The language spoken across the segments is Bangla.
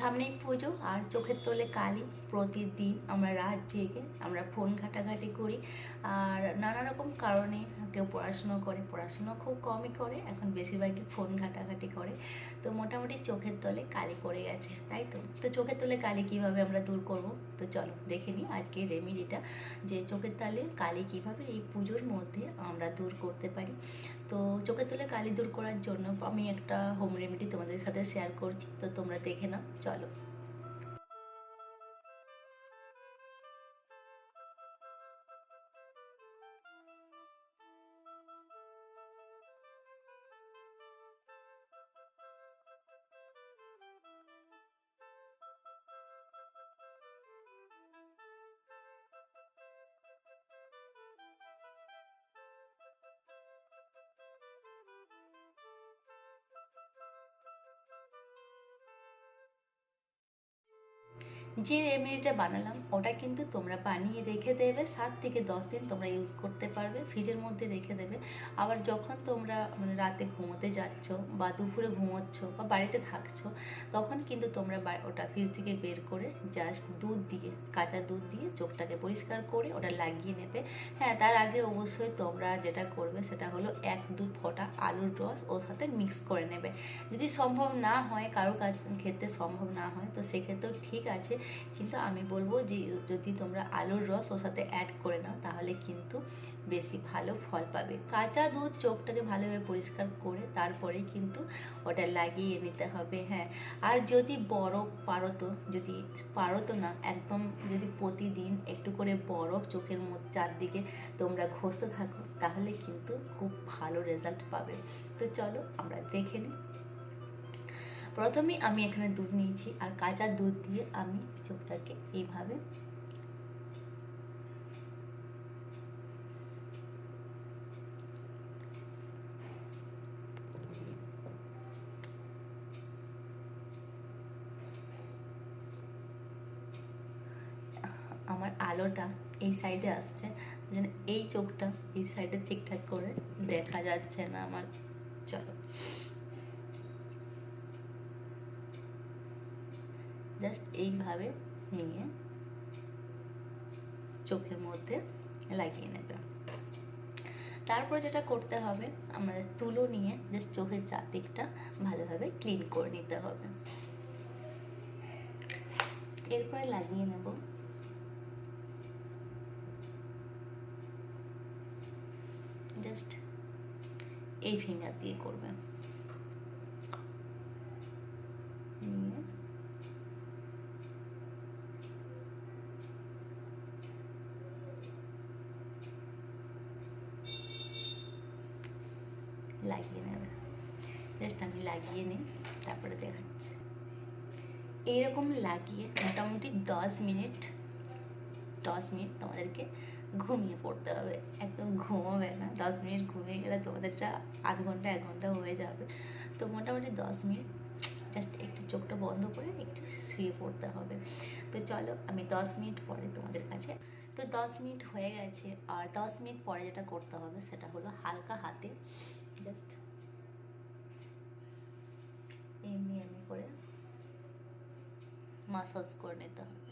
সামনেই পুজো আর চোখের তলে কালি প্রতিদিন আমরা রাত জেগে আমরা ফোন ঘাটাঘাটি করি। আর নানা রকম কারণে কেউ পড়াশুনো করে, পড়াশুনো খুব কমই করে, এখন বেশিরভাগই ফোন ঘাটাঘাটি করে। তো মোটামুটি চোখের তলে কালি পড়ে গেছে, তাই তো? তো চোখের তলে কালি কীভাবে আমরা দূর করব? তো চলো দেখে নিই আজকে রেমিডিটা যে চোখের তলে কালি কীভাবে এই পুজোর মধ্যে আমরা দূর করতে পারি। তো চোখের তলে কালি দূর করার জন্য আমি একটা হোম রেমেডি তোমাদের সাথে শেয়ার করছি তো তোমরা দেখে নাও চলো। যে রেমেডিটা বানালাম, ওটা কিন্তু তোমরা বানিয়ে রেখে দেবে। সাত থেকে দশ দিন তোমরা ইউজ করতে পারবে ফ্রিজের মধ্যে রেখে দেবে। আবার যখন তোমরা মানে রাতে ঘুমোতে যাচ্ছ বা দুপুরে ঘুমোচ্ছ বা বাড়িতে থাকছো, তখন কিন্তু তোমরা ওটা ফ্রিজ থেকে বের করে জাস্ট দুধ দিয়ে, কাঁচা দুধ দিয়ে চোখটাকে পরিষ্কার করে ওটা লাগিয়ে নেবে। হ্যাঁ তার আগে অবশ্যই তোমরা যেটা করবে সেটা হলো এক দু ফোঁটা আলুর রস ওর সাথে মিক্স করে নেবে। যদি সম্ভব না হয়, কারও কাজ ক্ষেত্রে সম্ভব না হয়, তো সেক্ষেত্রেও ঠিক আছে। কিন্তু আমি বলব যে, যদি তোমরা আলুর রস ওর সাথে অ্যাড করে নাও, তাহলে কিন্তু বেশি ভালো ফল পাবে। কাঁচা দুধ চোখটাকে ভালোভাবে পরিষ্কার করে তারপরে কিন্তু ওটা লাগিয়ে নিতে হবে হ্যাঁ। আর যদি বরফ পারো তো, যদি পারো তো না, একদম যদি প্রতিদিন একটু করে বরফ চোখের মধ্যে চারদিকে তোমরা ঘষতে থাকো, তাহলে কিন্তু খুব ভালো রেজাল্ট পাবে। তো চলো আমরা দেখে নিই। প্রথমে আমি এখানে দুধ নিয়েছি আর কাঁচা দুধ দিয়ে আমি চোখটাকে এইভাবে আমার আলোটা এই সাইডে আসছে, যেন এই চোখটা এই সাইডে ঠিকঠাক করে দেখা যাচ্ছে না আমার। চলো। জাস্ট এইভাবে নিয়ে চোখের মধ্যে লাগিয়ে নেবে। তারপর যেটা করতে হবে, আমাদের তুলো নিয়ে জাস্ট চোখের চারদিকটা ভালোভাবে ক্লিন করে নিতে হবে। এরপরে লাগিয়ে নেব জাস্ট এই ফিঙ্গার দিয়ে করবে লাগিয়ে নেবে জাস্ট আমি লাগিয়ে নিই তারপরে দেখাচ্ছি এইরকম লাগিয়ে মোটামুটি দশ মিনিট দশ মিনিট তোমাদেরকে ঘুমিয়ে পড়তে হবে একদম ঘুমোবে না দশ মিনিট ঘুমিয়ে গেলে তোমাদেরটা আধ ঘণ্টা এক ঘণ্টা হয়ে যাবে তো মোটামুটি দশ মিনিট জাস্ট একটু চোখটা বন্ধ করে একটু শুয়ে পড়তে হবে তো চলো আমি দশ মিনিট পরে তোমাদের কাছে তো দশ মিনিট হয়ে গেছে, আর দশ মিনিট পরে যেটা করতে হবে সেটা হলো হালকা হাতে জাস্ট এমনি এমনি করে মাসাজ করে নিতে হবে।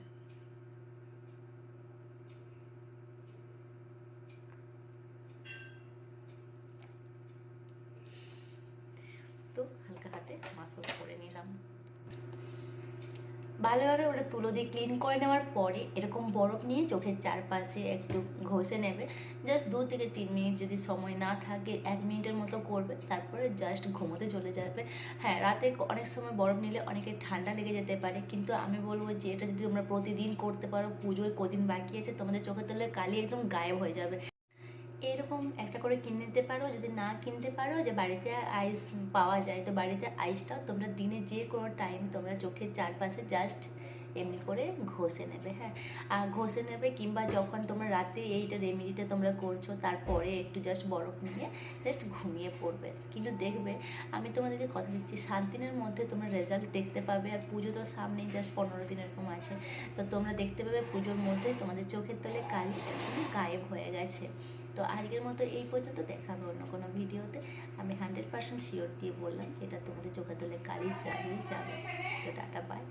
তো হালকা হাতে মাসাজ করে নিলাম। ভালোভাবে ওটা তুলো দিয়ে ক্লিন করে নেওয়ার পরে এরকম বরফ নিয়ে চোখের চারপাশে একটু ঘষে নেবে। জাস্ট দু থেকে তিন মিনিট যদি সময় না থাকে, এক মিনিটের মতো করবে, তারপরে জাস্ট ঘুমোতে চলে যাবে। হ্যাঁ রাতে অনেক সময় বরফ নিলে অনেকে ঠান্ডা লেগে যেতে পারে, কিন্তু আমি বলব যে এটা যদি তোমরা প্রতিদিন করতে পারো, পুজোয় কদিন বাকি আছে, তোমাদের চোখের তলে কালি একদম গায়েব হয়ে যাবে। এরকম একটা করে কিনে নিতে পারো, যদি না কিনতে পারো, যে বাড়িতে আইস পাওয়া যায়। তো বাড়িতে আইসটাও তোমরা দিনে যে কোনো টাইম তোমরা চোখের চারপাশে জাস্ট এমনি করে ঘষে নেবে হ্যাঁ? আর ঘষে নেবে কিংবা যখন তোমরা রাতে এইটা রেমেডিটা তোমরা করছ, তারপরে একটু জাস্ট বরফ নিয়ে জাস্ট ঘুমিয়ে পড়বে। কিন্তু দেখবে, আমি তোমাদেরকে কথা দিচ্ছি, সাত দিনের মধ্যে তোমরা রেজাল্ট দেখতে পাবে আর পুজো তো সামনেই জাস্ট পনেরো দিন এরকম আছে। তো তোমরা দেখতে পাবে পুজোর মধ্যে তোমাদের চোখের তলে কালি একদম গায়েব হয়ে গেছে। তো আজকের মতো এই পর্যন্ত, দেখা হবে অন্য কোনো ভিডিওতে। আমি হান্ড্রেড পার্সেন্ট শিওর দিয়ে বললাম যেটা তোমাদের চোখে তোলে কালি যাবেই যাবে তো টাটা বাই